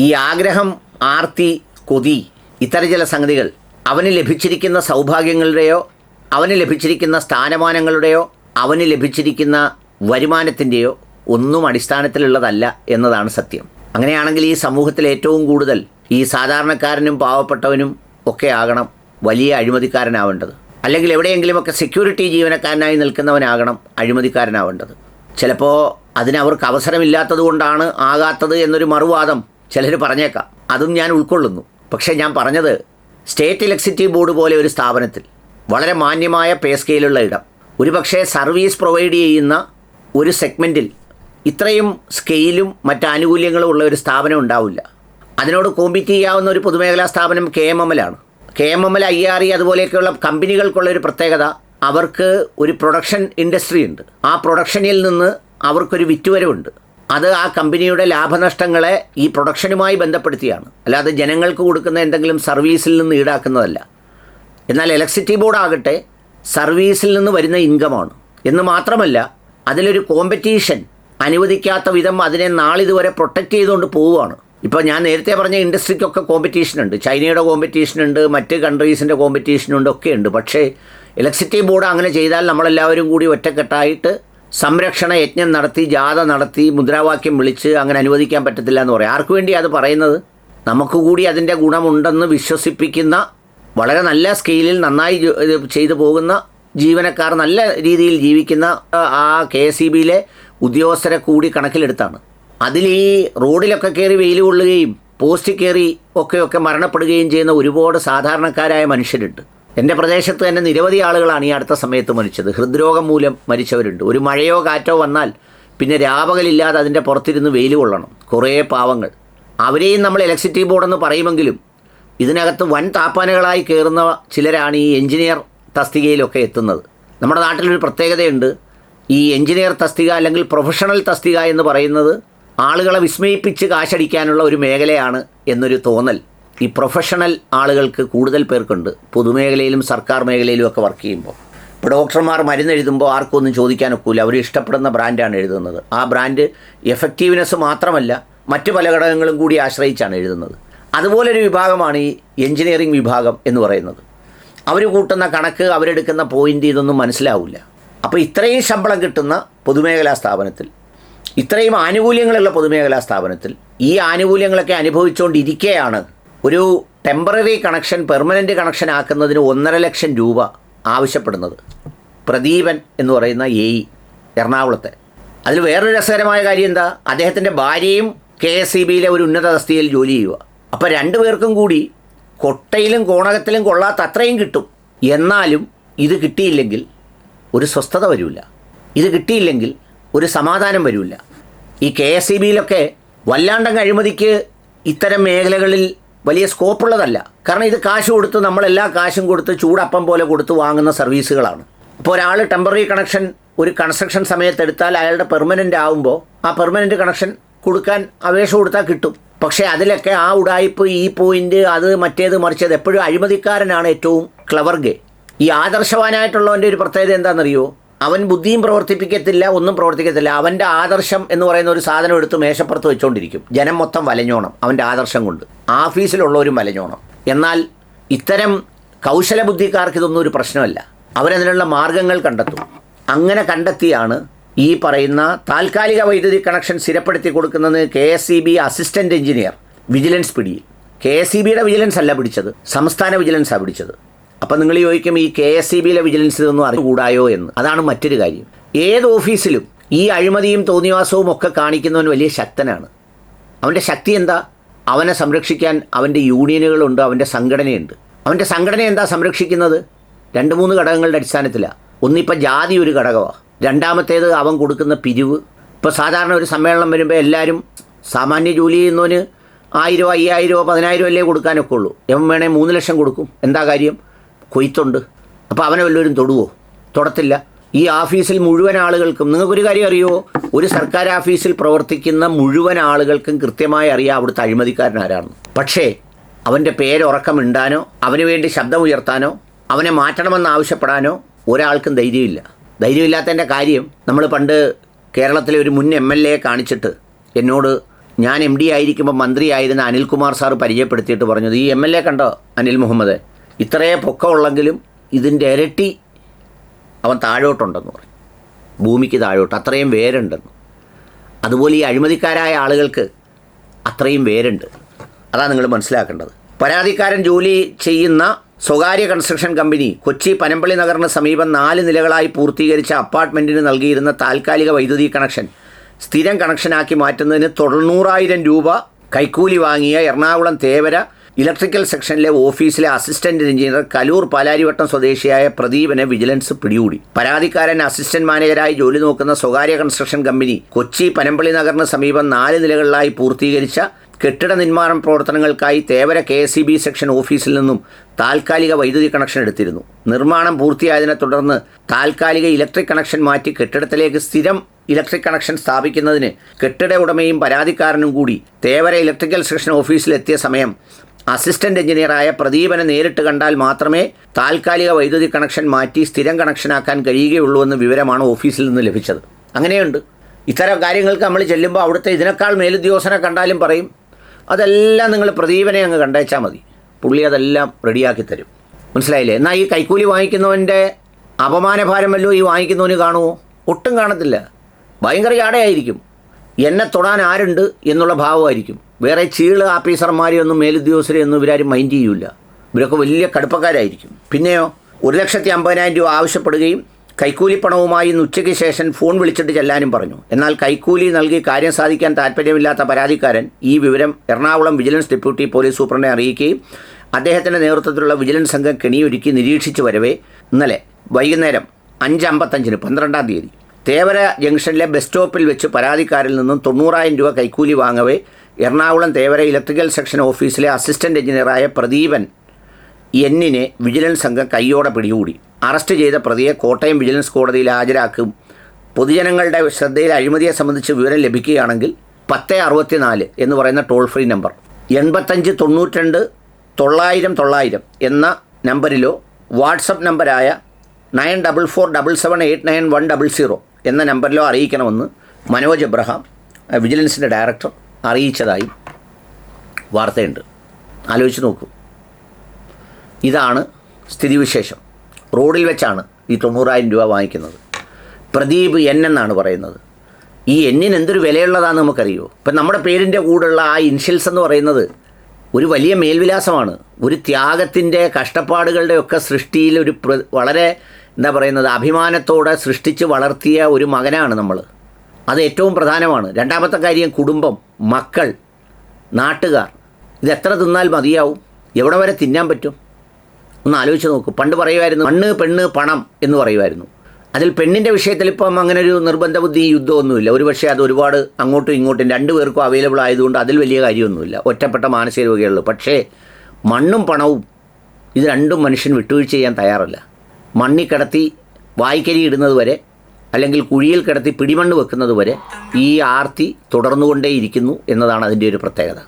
ഈ ആഗ്രഹം ആർത്തി കൊതി ഇത്തരം ചില സംഗതികൾ അവന് ലഭിച്ചിരിക്കുന്ന സൗഭാഗ്യങ്ങളുടെയോ അവന് ലഭിച്ചിരിക്കുന്ന സ്ഥാനമാനങ്ങളുടെയോ അവന് ലഭിച്ചിരിക്കുന്ന വരുമാനത്തിന്റെയോ ഒന്നും അടിസ്ഥാനത്തിലുള്ളതല്ല എന്നതാണ് സത്യം. അങ്ങനെയാണെങ്കിൽ ഈ സമൂഹത്തിൽ ഏറ്റവും കൂടുതൽ ഈ സാധാരണക്കാരനും പാവപ്പെട്ടവനും ഒക്കെ ആകണം വലിയ അഴിമതിക്കാരനാവേണ്ടത്. അല്ലെങ്കിൽ എവിടെയെങ്കിലുമൊക്കെ സെക്യൂരിറ്റി ജീവനക്കാരനായി നിൽക്കുന്നവനാകണം അഴിമതിക്കാരനാവേണ്ടത്. ചിലപ്പോൾ അതിനവർക്ക് അവസരമില്ലാത്തത് കൊണ്ടാണ് ആകാത്തത് എന്നൊരു മറുവാദം ചിലർ പറഞ്ഞേക്കാം. അതും ഞാൻ ഉൾക്കൊള്ളുന്നു. പക്ഷേ ഞാൻ പറഞ്ഞത് സ്റ്റേറ്റ് ഇലക്ട്രിസിറ്റി ബോർഡ് പോലെ ഒരു സ്ഥാപനത്തിൽ വളരെ മാന്യമായ പേ സ്കെയിലുള്ള ഇടം. ഒരുപക്ഷേ സർവീസ് പ്രൊവൈഡ് ചെയ്യുന്ന ഒരു സെഗ്മെന്റിൽ ഇത്രയും സ്കെയിലും മറ്റ് ആനുകൂല്യങ്ങളും ഉള്ള ഒരു സ്ഥാപനം ഉണ്ടാവില്ല. അതിനോട് കോമ്പീറ്റ് ചെയ്യാവുന്ന ഒരു പൊതുമേഖലാ സ്ഥാപനം കെ എം എം എൽ ആണ്. K M M L I R E അതുപോലെയൊക്കെയുള്ള കമ്പനികൾക്കുള്ള ഒരു പ്രത്യേകത അവർക്ക് ഒരു പ്രൊഡക്ഷൻ ഇൻഡസ്ട്രി ഉണ്ട്. ആ പ്രൊഡക്ഷനിൽ നിന്ന് അവർക്കൊരു വിറ്റുവരവുണ്ട്. അത് ആ കമ്പനിയുടെ ലാഭനഷ്ടങ്ങളെ ഈ പ്രൊഡക്ഷനുമായി ബന്ധപ്പെടുത്തിയാണ്. അല്ലാതെ ജനങ്ങൾക്ക് കൊടുക്കുന്ന എന്തെങ്കിലും സർവീസിൽ നിന്ന് ഈടാക്കുന്നതല്ല. എന്നാൽ ഇലക്ട്രിസിറ്റി ബോർഡ് ആകട്ടെ സർവീസിൽ നിന്ന് വരുന്ന ഇൻകമാണ്. എന്ന് മാത്രമല്ല അതിലൊരു കോമ്പറ്റീഷൻ അനുവദിക്കാത്ത വിധം അതിനെ നാളിതുവരെ പ്രൊട്ടക്റ്റ് ചെയ്തുകൊണ്ട് പോവുകയാണ്. ഇപ്പോൾ ഞാൻ നേരത്തെ പറഞ്ഞ ഇൻഡസ്ട്രിക്കൊക്കെ കോമ്പറ്റീഷൻ ഉണ്ട്. ചൈനയുടെ കോമ്പറ്റീഷൻ ഉണ്ട് മറ്റ് കൺട്രീസിന്റെ കോമ്പറ്റീഷൻ ഉണ്ട് ഒക്കെ ഉണ്ട്. പക്ഷേ ഇലക്ട്രിസിറ്റി ബോർഡ് അങ്ങനെ ചെയ്താൽ നമ്മളെല്ലാവരും കൂടി ഒറ്റക്കെട്ടായിട്ട് സംരക്ഷണ യജ്ഞം നടത്തി ജാഥ നടത്തി മുദ്രാവാക്യം വിളിച്ച് അങ്ങനെ അനുവദിക്കാൻ പറ്റത്തില്ല എന്ന് പറയാം. ആർക്കു വേണ്ടി അത് പറയുന്നത്? നമുക്ക് കൂടി അതിന്റെ ഗുണമുണ്ടെന്ന് വിശ്വസിപ്പിക്കുന്ന വളരെ നല്ല സ്കെയിലിൽ നന്നായി ചെയ്തു പോകുന്ന ജീവനക്കാർ നല്ല രീതിയിൽ ജീവിക്കുന്ന ആ, കെ എസ് ബിയിലെ ഉദ്യോഗസ്ഥരെ കൂടി കണക്കിലെടുത്താണ്. അതിൽ ഈ റോഡിലൊക്കെ കയറി വെയിൽ കൊള്ളുകയും പോസ്റ്റ് കയറി ഒക്കെയൊക്കെ ഒക്കെ മരണപ്പെടുകയും ചെയ്യുന്ന ഒരുപാട് സാധാരണക്കാരായ മനുഷ്യരുണ്ട്. എന്റെ പ്രദേശത്ത് തന്നെ നിരവധി ആളുകളാണ് ഈ അടുത്ത സമയത്ത് മരിച്ചത്. ഹൃദ്രോഗം മൂലം മരിച്ചവരുണ്ട്. ഒരു മഴയോ കാറ്റോ വന്നാൽ പിന്നെ രാപകലില്ലാതെ അതിന്റെ പുറത്തിരുന്ന് വെയിൽ കൊള്ളണം. കുറേ പാവങ്ങൾ. അവരെയും നമ്മൾ ഇലക്ട്രിസിറ്റി ബോർഡെന്ന് പറയുമെങ്കിലും ഇതിനകത്ത് വൻ താപ്പാനകളായി കയറുന്ന ചിലരാണ് ഈ എഞ്ചിനീയർ തസ്തികയിലൊക്കെ എത്തുന്നത്. നമ്മുടെ നാട്ടിലൊരു പ്രത്യേകതയുണ്ട്. ഈ എഞ്ചിനീയർ തസ്തിക അല്ലെങ്കിൽ പ്രൊഫഷണൽ തസ്തിക എന്ന് പറയുന്നത് ആളുകളെ വിസ്മയിപ്പിച്ച് കാശടിക്കാനുള്ള ഒരു മേഖലയാണ് എന്നൊരു തോന്നൽ. ഈ പ്രൊഫഷണൽ ആളുകൾക്ക് കൂടുതൽ പേർക്കുണ്ട്. പൊതുമേഖലയിലും സർക്കാർ മേഖലയിലും ഒക്കെ വർക്ക് ചെയ്യുമ്പോൾ. ഇപ്പോൾ ഡോക്ടർമാർ മരുന്ന് എഴുതുമ്പോൾ ആർക്കും ഒന്നും ചോദിക്കാനൊക്കില്ല അവർ ഇഷ്ടപ്പെടുന്ന ബ്രാൻഡാണ് എഴുതുന്നത്. ആ ബ്രാൻഡ് എഫക്റ്റീവ്നെസ് മാത്രമല്ല മറ്റ് പല ഘടകങ്ങളും കൂടി ആശ്രയിച്ചാണ് എഴുതുന്നത്. അതുപോലൊരു വിഭാഗമാണ് ഈ എഞ്ചിനീയറിംഗ് വിഭാഗം എന്ന് പറയുന്നത്. അവർ കൂട്ടുന്ന കണക്ക് അവരെടുക്കുന്ന പോയിന്റ് ഇതൊന്നും മനസ്സിലാവില്ല അപ്പോൾ ഇത്രയും ശമ്പളം കിട്ടുന്ന പൊതുമേഖലാ സ്ഥാപനത്തിൽ ഇത്രയും ആനുകൂല്യങ്ങളുള്ള പൊതുമേഖലാ സ്ഥാപനത്തിൽ ഈ ആനുകൂല്യങ്ങളൊക്കെ അനുഭവിച്ചുകൊണ്ടിരിക്കെയാണ് ഒരു ടെമ്പററി കണക്ഷൻ പെർമനന്റ് കണക്ഷൻ ആക്കുന്നതിന് ഒന്നര ലക്ഷം രൂപ ആവശ്യപ്പെടുന്നത്. പ്രദീപൻ എന്ന് പറയുന്ന എ ഇ എറണാകുളത്തെ. അതിൽ വേറൊരു രസകരമായ കാര്യം എന്താ? അദ്ദേഹത്തിന്റെ ഭാര്യയും കെ എസ് ഇ ബിയിലെ ഒരു ഉന്നത തസ്തികയിൽ ജോലി ചെയ്യുക. അപ്പോൾ രണ്ടുപേർക്കും കൂടി കൊട്ടയിലും കോണകത്തിലും കൊള്ളാത്ത അത്രയും കിട്ടും. എന്നാലും ഇത് കിട്ടിയില്ലെങ്കിൽ ഒരു സ്വസ്ഥത വരില്ല ഇത് കിട്ടിയില്ലെങ്കിൽ ഒരു സമാധാനം വരില്ല ഈ കെ എസ് ഇ ബിയിലൊക്കെ വല്ലാണ്ടങ്ങ് അഴിമതിക്ക് ഇത്തരം മേഖലകളിൽ വലിയ സ്കോപ്പുള്ളതല്ല. കാരണം ഇത് കാശ് കൊടുത്ത് നമ്മളെല്ലാ കാശും കൊടുത്ത് ചൂടപ്പം പോലെ കൊടുത്ത് വാങ്ങുന്ന സർവീസുകളാണ്. ഇപ്പോൾ ഒരാൾ ടെമ്പററി കണക്ഷൻ ഒരു കൺസ്ട്രക്ഷൻ സമയത്ത് എടുത്താൽ അയാളുടെ പെർമനന്റ് ആവുമ്പോൾ ആ പെർമനന്റ് കണക്ഷൻ കൊടുക്കാൻ അപേക്ഷ കൊടുത്താൽ കിട്ടും. പക്ഷേ അതിലൊക്കെ ആ ഉടായ്പ് ഈ പോയിന്റ് അത് മറ്റേത് മറിച്ചത് എപ്പോഴും അഴിമതിക്കാരനാണ് ഏറ്റവും ക്ലവർ ഗേ. ഈ ആദർശവാനായിട്ടുള്ളവന്റെ ഒരു പ്രത്യേകത എന്താണെന്നറിയോ അവൻ ബുദ്ധിയും പ്രവർത്തിപ്പിക്കത്തില്ല ഒന്നും പ്രവർത്തിക്കത്തില്ല. അവന്റെ ആദർശം എന്ന് പറയുന്ന ഒരു സാധനം എടുത്ത് മേശപ്പുറത്ത് വെച്ചുകൊണ്ടിരിക്കും ജനം മൊത്തം വലഞ്ഞോണം അവന്റെ ആദർശം കൊണ്ട്. ആഫീസിലുള്ളവരും വലഞ്ഞോണം. എന്നാൽ ഇത്തരം കൗശല ബുദ്ധിക്കാർക്ക് ഇതൊന്നും ഒരു പ്രശ്നമല്ല. അവരതിനുള്ള മാർഗങ്ങൾ കണ്ടെത്തും. അങ്ങനെ കണ്ടെത്തിയാണ് ഈ പറയുന്ന താൽക്കാലിക വൈദ്യുതി കണക്ഷൻ സ്ഥിരപ്പെടുത്തി കൊടുക്കുന്നത് K S E B assistant engineer vigilance പിടിയിൽ. കെ എസ് സി ബിയുടെ വിജിലൻസ് അല്ല പിടിച്ചത് സംസ്ഥാന വിജിലൻസാണ് പിടിച്ചത്. അപ്പം നിങ്ങൾ ചോദിക്കും ഈ കെ എസ് ഇ ബിയിലെ വിജിലൻസ് ഇതൊന്നും അറിഞ്ഞുകൂടായോ എന്ന്. അതാണ് മറ്റൊരു കാര്യം. ഏത് ഓഫീസിലും ഈ അഴിമതിയും തോന്നിവാസവും ഒക്കെ കാണിക്കുന്നവൻ വലിയ ശക്തനാണ്. അവന്റെ ശക്തി എന്താ? അവനെ സംരക്ഷിക്കാൻ അവന്റെ യൂണിയനുകളുണ്ട് അവന്റെ സംഘടനയുണ്ട്. അവന്റെ സംഘടന എന്താ സംരക്ഷിക്കുന്നത്? രണ്ട് മൂന്ന് ഘടകങ്ങളുടെ അടിസ്ഥാനത്തിലാണ് ഒന്നിപ്പോൾ ജാതി ഒരു ഘടകമാണ് രണ്ടാമത്തേത് അവൻ കൊടുക്കുന്ന പിരിവ്. ഇപ്പോൾ സാധാരണ ഒരു സമ്മേളനം വരുമ്പോൾ എല്ലാവരും സാമാന്യ ജോലി ചെയ്യുന്നവന് ആയിരോ അയ്യായിരമോ പതിനായിരം അല്ലേ കൊടുക്കാനൊക്കെ ഉള്ളൂ. എം വേണേൽ മൂന്ന് ലക്ഷം കൊടുക്കും. എന്താ കാര്യം? കൊയ്ത്തുണ്ട്. അപ്പോൾ അവനെ വല്ലവരും തൊടുവോ? തൊടത്തില്ല. ഈ ഓഫീസിൽ മുഴുവൻ ആളുകൾക്കും നിങ്ങൾക്കൊരു കാര്യം അറിയുമോ ഒരു സർക്കാർ ഓഫീസിൽ പ്രവർത്തിക്കുന്ന മുഴുവൻ ആളുകൾക്കും കൃത്യമായി അറിയാം അവിടുത്തെ അഴിമതിക്കാരൻ ആരാണ് പക്ഷേ അവന്റെ പേരുറക്കമിണ്ടാനോ അവന് വേണ്ടി ശബ്ദമുയർത്താനോ അവനെ മാറ്റണമെന്ന് ആവശ്യപ്പെടാനോ ഒരാൾക്കും ധൈര്യമില്ല. ധൈര്യമില്ലാത്തതിന്റെ കാര്യം നമ്മൾ പണ്ട് കേരളത്തിലെ ഒരു മുൻ എം എൽ എയെ കാണിച്ചിട്ട് എന്നോട് ഞാൻ എം ഡി ആയിരിക്കുമ്പോൾ മന്ത്രിയായിരുന്ന അനിൽകുമാർ സാർ പരിചയപ്പെടുത്തിയിട്ട് പറഞ്ഞത്. ഈ എം എൽ എ കണ്ടോ അനിൽ മുഹമ്മദ്? ഇത്രയേ പൊക്കമുള്ളെങ്കിലും ഇതിന്റെ ഇരട്ടി അവൻ താഴോട്ടുണ്ടെന്ന് പറയും. ഭൂമിക്ക് താഴോട്ട്. അത്രയും വേരുണ്ടെന്ന്. അതുപോലെ ഈ അഴിമതിക്കാരായ ആളുകൾക്ക് അത്രയും വേരുണ്ട്. അതാണ് നിങ്ങൾ മനസ്സിലാക്കേണ്ടത്. പരാതിക്കാരൻ ജോലി ചെയ്യുന്ന സ്വകാര്യ കൺസ്ട്രക്ഷൻ കമ്പനി കൊച്ചി പനമ്പള്ളി നഗറിന് സമീപം നാല് നിലകളായി പൂർത്തീകരിച്ച അപ്പാർട്ട്മെന്റിന് നൽകിയിരുന്ന താൽക്കാലിക വൈദ്യുതി കണക്ഷൻ സ്ഥിരം കണക്ഷനാക്കി മാറ്റുന്നതിന് തൊണ്ണൂറായിരം രൂപ കൈക്കൂലി വാങ്ങിയ എറണാകുളം തേവര ഇലക്ട്രിക്കൽ സെക്ഷനിലെ ഓഫീസിലെ അസിസ്റ്റന്റ് എഞ്ചിനീയർ കലൂർ പാലാരിവട്ടം സ്വദേശിയായ പ്രദീപനെ വിജിലൻസ് പിടികൂടി. പരാതിക്കാരൻ അസിസ്റ്റന്റ് മാനേജരായി ജോലി നോക്കുന്ന സ്വകാര്യ കൺസ്ട്രക്ഷൻ കമ്പനി കൊച്ചി പനമ്പള്ളി നഗറിന് സമീപം നാല് നിലകളിലായി പൂർത്തീകരിച്ച കെട്ടിട നിർമ്മാണ പ്രവർത്തനങ്ങൾക്കായി Thevara K S B section ഓഫീസിൽ നിന്നും താൽക്കാലിക വൈദ്യുതി കണക്ഷൻ എടുത്തിരുന്നു. നിർമ്മാണം പൂർത്തിയായതിനെ തുടർന്ന് താൽക്കാലിക ഇലക്ട്രിക് കണക്ഷൻ മാറ്റി കെട്ടിടത്തിലേക്ക് സ്ഥിരം ഇലക്ട്രിക് കണക്ഷൻ സ്ഥാപിക്കുന്നതിന് കെട്ടിട ഉടമയും പരാതിക്കാരനും കൂടി തേവര ഇലക്ട്രിക്കൽ സെക്ഷൻ ഓഫീസിലെത്തിയ സമയം അസിസ്റ്റന്റ് എഞ്ചിനീയറായ പ്രദീപനെ നേരിട്ട് കണ്ടാൽ മാത്രമേ താൽക്കാലിക വൈദ്യുതി കണക്ഷൻ മാറ്റി സ്ഥിരം കണക്ഷനാക്കാൻ കഴിയുകയുള്ളൂ എന്ന വിവരമാണ് ഓഫീസിൽ നിന്ന് ലഭിച്ചത്. അങ്ങനെയുണ്ട്. ഇത്തരം കാര്യങ്ങൾക്ക് നമ്മൾ ചെല്ലുമ്പോൾ അവിടുത്തെ ഇതിനേക്കാൾ മേലുദ്യോഗസ്ഥനെ കണ്ടാലും പറയും അതെല്ലാം നിങ്ങൾ പ്രദീപനെ അങ്ങ് കണ്ടേച്ചാൽ മതി. പുള്ളി അതെല്ലാം റെഡിയാക്കി തരും. മനസ്സിലായില്ലേ? എന്നാൽ ഈ കൈക്കൂലി വാങ്ങിക്കുന്നവന്റെ അപമാനഭാരം വല്ലോ ഈ വാങ്ങിക്കുന്നവന് കാണുമോ ഒട്ടും കാണത്തില്ല. ഭയങ്കര ജാടയായിരിക്കും. എന്നെ തൊടാൻ ആരുണ്ട് എന്നുള്ള ഭാവമായിരിക്കും. വേറെ ചീൾ ആഫീസർമാരെയൊന്നും മേലുദ്യോഗസ്ഥരെയൊന്നും ഇവരാരും മൈൻഡ് ചെയ്യൂല. ഇവരൊക്കെ വലിയ കടുപ്പക്കാരായിരിക്കും. പിന്നെയോ ഒരു ലക്ഷത്തി അമ്പതിനായിരം രൂപ ആവശ്യപ്പെടുകയും കൈക്കൂലി പണവുമായി ഇന്ന് ഉച്ചയ്ക്ക് ശേഷം ഫോൺ വിളിച്ചിട്ട് ചെല്ലാനും പറഞ്ഞു. എന്നാൽ കൈക്കൂലി നൽകി കാര്യം സാധിക്കാൻ താല്പര്യമില്ലാത്ത പരാതിക്കാരൻ ഈ വിവരം എറണാകുളം വിജിലൻസ് ഡെപ്യൂട്ടി പോലീസ് സൂപ്രണ്ടെ അറിയിക്കുകയും അദ്ദേഹത്തിന്റെ നേതൃത്വത്തിലുള്ള വിജിലൻസ് സംഘം കെണിയൊരുക്കി നിരീക്ഷിച്ചു വരവേ. ഇന്നലെ വൈകുന്നേരം അഞ്ച് അമ്പത്തഞ്ചിന് പന്ത്രണ്ടാം തീയതി തേവര ജംഗ്ഷനിലെ ബസ് സ്റ്റോപ്പിൽ വെച്ച് പരാതിക്കാരിൽ നിന്നും തൊണ്ണൂറായിരം രൂപ കൈക്കൂലി വാങ്ങവേ എറണാകുളം തേവര ഇലക്ട്രിക്കൽ സെക്ഷൻ ഓഫീസിലെ അസിസ്റ്റന്റ് എഞ്ചിനീയറായ പ്രദീപൻ എന്നിനെ വിജിലൻസ് സംഘം കൈയോടെ പിടികൂടി. അറസ്റ്റ് ചെയ്ത പ്രതിയെ കോട്ടയം വിജിലൻസ് കോടതിയിൽ ഹാജരാക്കും. പൊതുജനങ്ങളുടെ ശ്രദ്ധയിൽ അഴിമതിയെ സംബന്ധിച്ച് വിവരം ലഭിക്കുകയാണെങ്കിൽ പത്ത് അറുപത്തിനാല് എന്ന് പറയുന്ന ടോൾ ഫ്രീ നമ്പർ എൺപത്തഞ്ച് തൊണ്ണൂറ്റിരണ്ട് തൊള്ളായിരം തൊള്ളായിരം എന്ന നമ്പറിലോ WhatsApp നമ്പരായ nine double four double seven eight nine one double zero എന്ന നമ്പറിലോ അറിയിക്കണമെന്ന് മനോജ് എബ്രഹാം വിജിലൻസിന്റെ ഡയറക്ടർ അറിയിച്ചതായും വാർത്തയുണ്ട്. ആലോചിച്ച് നോക്കൂ. ഇതാണ് സ്ഥിതിവിശേഷം. റോഡിൽ വെച്ചാണ് ഈ തൊണ്ണൂറായിരം രൂപ വാങ്ങിക്കുന്നത്. പ്രദീപ് എൻ എന്നാണ് പറയുന്നത്. ഈ എന്നിന് എന്തൊരു വിലയുള്ളതാണെന്ന് നമുക്കറിയോ? ഇപ്പം നമ്മുടെ പേരിന്റെ കൂടെയുള്ള ആ ഇൻഷ്യൽസ് എന്ന് പറയുന്നത് ഒരു വലിയ മേൽവിലാസമാണ്. ഒരു ത്യാഗത്തിന്റെ കഷ്ടപ്പാടുകളുടെയൊക്കെ സൃഷ്ടിയിൽ ഒരു വളരെ എന്താ പറയുന്നത് അഭിമാനത്തോടെ സൃഷ്ടിച്ച് വളർത്തിയ ഒരു മകനാണ് നമ്മൾ അത് ഏറ്റവും പ്രധാനമാണ്. രണ്ടാമത്തെ കാര്യം കുടുംബം മക്കൾ നാട്ടുകാർ. ഇത് എത്ര തിന്നാൽ മതിയാവും? എവിടെ വരെ തിന്നാൻ പറ്റും? ഒന്ന് ആലോചിച്ച് നോക്കൂ. പണ്ട് പറയുമായിരുന്നു മണ്ണ് പെണ്ണ് പണം എന്ന് പറയുമായിരുന്നു. അതിൽ പെണ്ണിന്റെ വിഷയത്തിൽ ഇപ്പം അങ്ങനെ ഒരു നിർബന്ധ ബുദ്ധി യുദ്ധമൊന്നുമില്ല ഒരുപക്ഷെ അത് ഒരുപാട് അങ്ങോട്ടും ഇങ്ങോട്ടും രണ്ടു പേർക്കും അവൈലബിൾ ആയതുകൊണ്ട് അതിൽ വലിയ കാര്യമൊന്നുമില്ല. ഒറ്റപ്പെട്ട മാനസിക രോഗികളുള്ളൂ പക്ഷേ മണ്ണും പണവും ഇത് രണ്ടും മനുഷ്യൻ വിട്ടുവീഴ്ച ചെയ്യാൻ തയ്യാറല്ല. മണ്ണിൽ കിടത്തി വായിക്കരി ഇടുന്നത് വരെ അല്ലെങ്കിൽ കുഴിയിൽ കിടത്തി പിടിമണ്ണ് വെക്കുന്നത് വരെ ഈ ആർത്തി തുടർന്നുകൊണ്ടേയിരിക്കുന്നു എന്നതാണ് അതിന്റെ ഒരു പ്രത്യേകത.